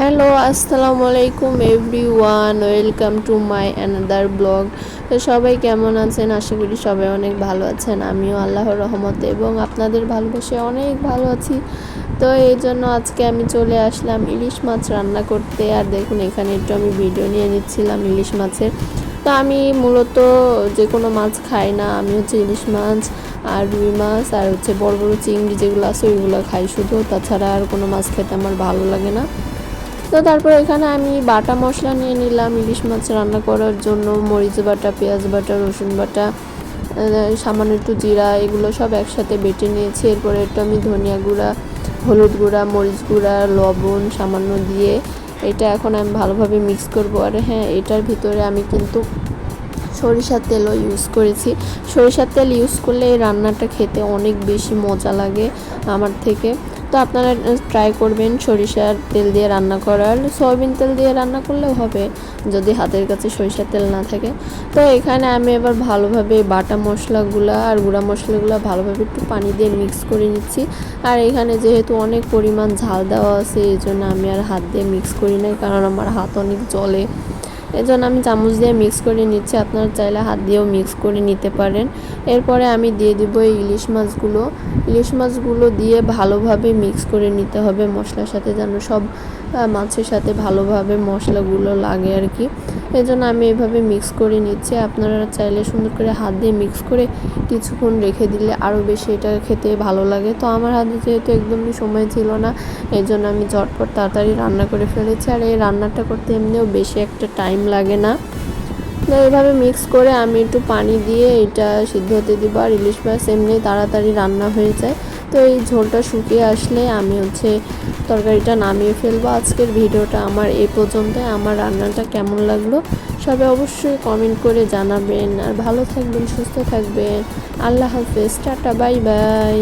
Hello আসসালামু আলাইকুম everyone welcome to my another blog তো সবাই কেমন আছেন? আশা করি সবাই অনেক ভালো আছেন। আমিও আল্লাহর রহমতে এবং আপনাদের ভালোবাসে অনেক ভালো আছি। তো এই জন্য আজকে আমি চলে আসলাম ইলিশ মাছ রান্না করতে। আর দেখুন, এখানে একটু আমি ভিডিও নিয়ে নিচ্ছিলাম ইলিশ মাছের। তো আমি মূলত যে কোনো মাছ খাই না। আমি হচ্ছে ইলিশ মাছ আর রুই মাছ আর হচ্ছে বড় বড় চিংড়ি যেগুলো আছে, ওইগুলো খাই শুধু। তাছাড়া আর কোনো মাছ খেতে আমার ভালো লাগে না। তো তারপর এখানে আমি বাটা মশলা নিয়ে নিলাম, ইলিশ মাছ রান্না করার জন্য, মরিচ বাটা, পেঁয়াজ বাটা, রসুন বাটা সামান্য একটু জিরা, এগুলো সব একসাথে বেটে নিয়েছি। এরপরে একটু আমি ধনিয়া গুঁড়া, হলুদ গুঁড়া, মরিচ গুঁড়া, লবণ সামান্য দিয়ে এটা এখন আমি ভালোভাবে মিক্স করব। আর হ্যাঁ এটার ভিতরে আমি কিন্তু সরিষার তেলও ইউজ করেছি। সরিষার তেল ইউজ করলে এই রান্নাটা খেতে অনেক বেশি মজা লাগে আমার থেকে। তো আপনারা ট্রাই করবেন সরিষার তেল দিয়ে রান্না করার। সয়াবিন তেল দিয়ে রান্না করলেও হবে, যদি হাতের কাছে সরিষার তেল না থাকে। তো এখানে আমি এবার ভালোভাবে বাটা মশলাগুলো আর গুঁড়া মশলাগুলো ভালোভাবে একটু পানি দিয়ে মিক্স করে নিচ্ছি। আর এখানে যেহেতু অনেক পরিমাণ ঝাল দেওয়া আছে এই জন্য আমি আর হাত দিয়ে মিক্স করি নাই, কারণ আমার হাত অনেক জলে এজন্য আমি চামচ দিয়ে মিক্স করে নিচ্ছি। আপনারা চাইলে হাত দিয়েও মিক্স করে নিতে পারেন। এরপরে আমি দিয়ে দিব এই ইলিশ মাছগুলো। ইলিশ মাছগুলো দিয়ে ভালোভাবে মিক্স করে নিতে হবে মশলার সাথে যেন সব মাছের সাথে ভালোভাবে মশলাগুলো লাগে আর কি। এজন্য আমি এভাবে মিক্স করে নিচ্ছি। আপনারা চাইলে সুন্দর করে হাত দিয়ে মিক্স করে কিছুক্ষণ রেখে দিলে আরও বেশি এটা খেতে ভালো লাগে। তো আমার হাতে যেহেতু একদমই সময় ছিল না এই জন্য আমি ঝটপট তাড়াতাড়ি রান্না করে ফেলেছি। আর এই রান্নাটা করতে এমনিও বেশি একটা টাইম লাগে না। তো এইভাবে মিক্স করে আমি একটু পানি দিয়ে এটা সিদ্ধ হতে দিব। আর ইলিশ মাছ এমনি তাড়াতাড়ি রান্না হয়ে যায়। তো এই ঝোলটা শুকিয়ে আসলে আমি হচ্ছে তরকারিটা নামিয়ে ফেলব। আজকের ভিডিওটা আমার এই পর্যন্ত আমার রান্নাটা কেমন লাগল সবাই অবশ্যই কমেন্ট করে জানাবেন। আর ভালো থাকবেন, সুস্থ থাকবেন। আল্লাহ হাফেজ। Tata, bye bye.